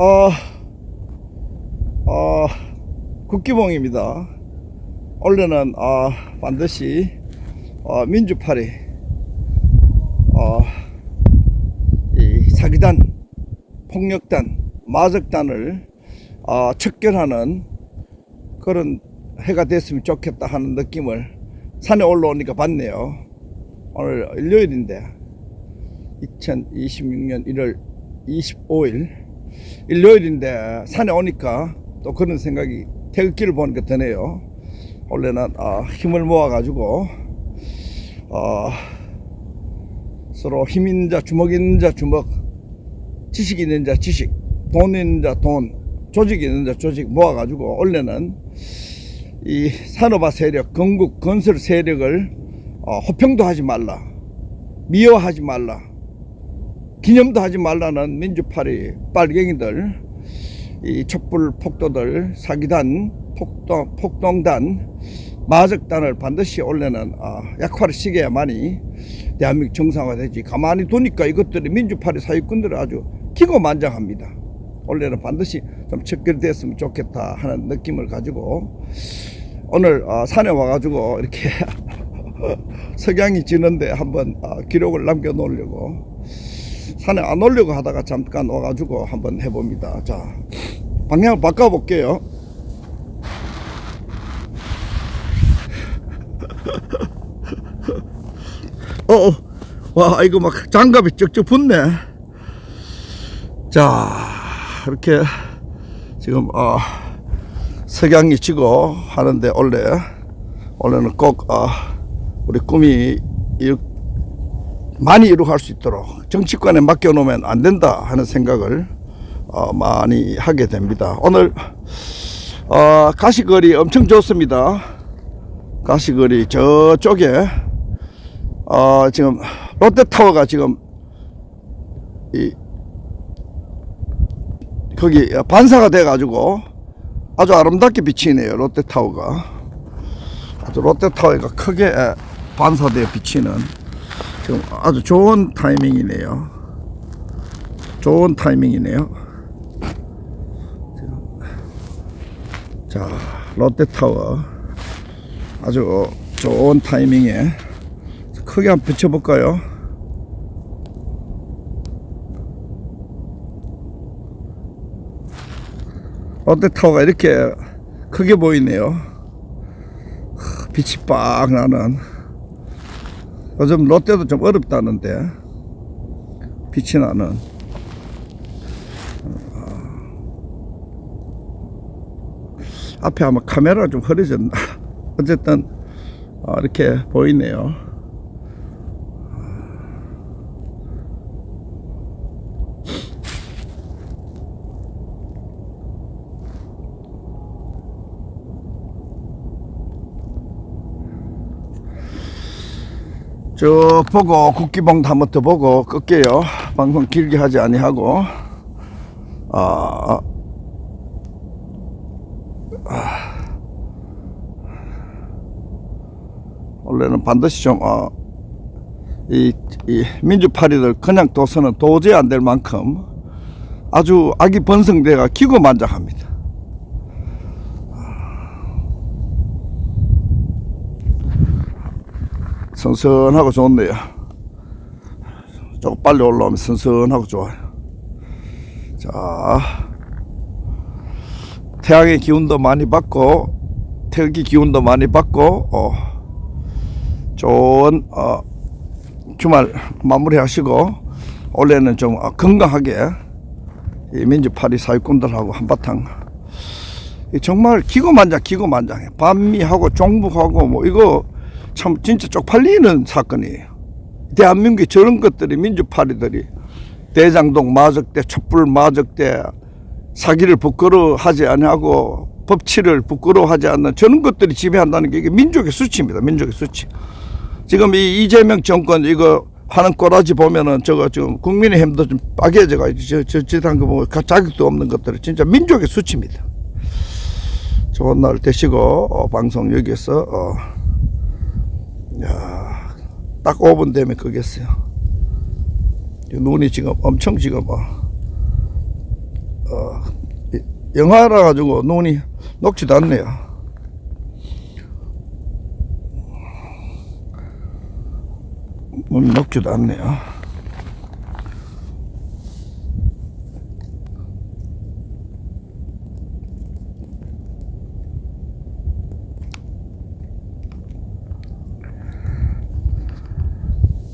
어, 어, 국기봉입니다. 원래는 어, 반드시 어, 민주파리 어, 이 사기단, 폭력단, 마적단을 어, 척결하는 그런 해가 됐으면 좋겠다 하는 느낌을 산에 올라오니까 받네요. 오늘 일요일인데 2026년 1월 25일 일요일인데 산에 오니까 또 그런 생각이 태극기를 보니까 드네요. 원래는 아, 힘을 모아가지고 어, 서로 힘 있는 자 주먹 있는 자 주먹 지식 있는 자 지식 돈 있는 자 돈 조직 있는 자 조직 모아가지고 원래는 이 산업화 세력 건국 건설 세력을 어, 호평도 하지 말라 미워하지 말라 기념도 하지 말라는 민주파리 빨갱이들 이 촛불 폭도들 사기단 폭동, 폭동단 마적단을 반드시 원래는 아, 약화를 시켜야만이 대한민국 정상화되지. 가만히 두니까 이것들이 민주파리 사기꾼들을 아주 기고만장합니다. 원래는 반드시 좀 척결됐으면 좋겠다 하는 느낌을 가지고 오늘 어, 산에 와가지고 이렇게 석양이 지는데 한번 어, 기록을 남겨 놓으려고 산에 안 오려고 하다가 잠깐 와가지고 한번 해봅니다. 자, 방향을 바꿔볼게요. 어, 어, 와, 이거 막 장갑이 쭉쭉 붙네. 자, 이렇게 지금, 어, 석양이 지고 하는데, 원래, 원래는 꼭, 어, 우리 꿈이 이 많이 이루어갈 수 있도록 정치권에 맡겨놓으면 안 된다 하는 생각을 어, 많이 하게 됩니다. 오늘 어, 가시거리 엄청 좋습니다. 가시거리 저쪽에 어, 지금 롯데타워가 지금 이 거기 반사가 돼가지고 아주 아름답게 비치네요. 롯데타워가 아주 롯데타워가 크게 반사되어 비치는 지금 아주 좋은 타이밍이네요. 좋은 타이밍이네요. 자, 롯데타워. 아주 좋은 타이밍에 크게 한번 비춰볼까요? 롯데타워가 이렇게 크게 보이네요. 빛이 빡 나는. 요즘 롯데도 좀 어렵다는데 빛이 나는. 어, 앞에 아마 카메라가 좀 흐려졌나? 어쨌든 어, 이렇게 보이네요 쭉 보고 한번 더 보고 끌게요. 방송 길게 하지 아니하고 아, 아. 원래는 반드시 좀 어, 이, 이 민주파리들 그냥 둬서는 도저히 안 될 만큼 아주 악이 번성돼가 기고만장합니다. 선선하고 좋네요. 조금 빨리 올라오면 선선하고 좋아요. 자, 태양의 기운도 많이 받고, 태극기 기운도 많이 받고, 어, 좋은, 어, 주말 마무리 하시고, 올해는 좀 어, 건강하게 이 민주파리 사회꾼들하고 한바탕 이 정말 기고만장 기고만장해 반미하고 종북하고 뭐 이거 참 진짜 쪽팔리는 사건이에요. 대한민국에 저런 것들이 민주파리들이 대장동 마적대 촛불 마적대 사기를 부끄러워하지 아니하고 법치를 부끄러워하지 않는 저런 것들이 지배한다는 게 이게 민족의 수치입니다. 민족의 수치. 지금 이 이재명 정권 이거 하는 꼬라지 보면은 저거 지금 국민의힘도 좀 빠개져가 저, 저, 저한 거 보면 자격도 없는 것들이 진짜 민족의 수치입니다. 좋은 날 되시고 어, 방송 여기에서 어, 야, 딱 5분 되면 끄겠어요. 눈이 지금 엄청 지금 어, 어, 영하라 가지고 눈이 녹지도 않네요. 눈이 녹지도 않네요.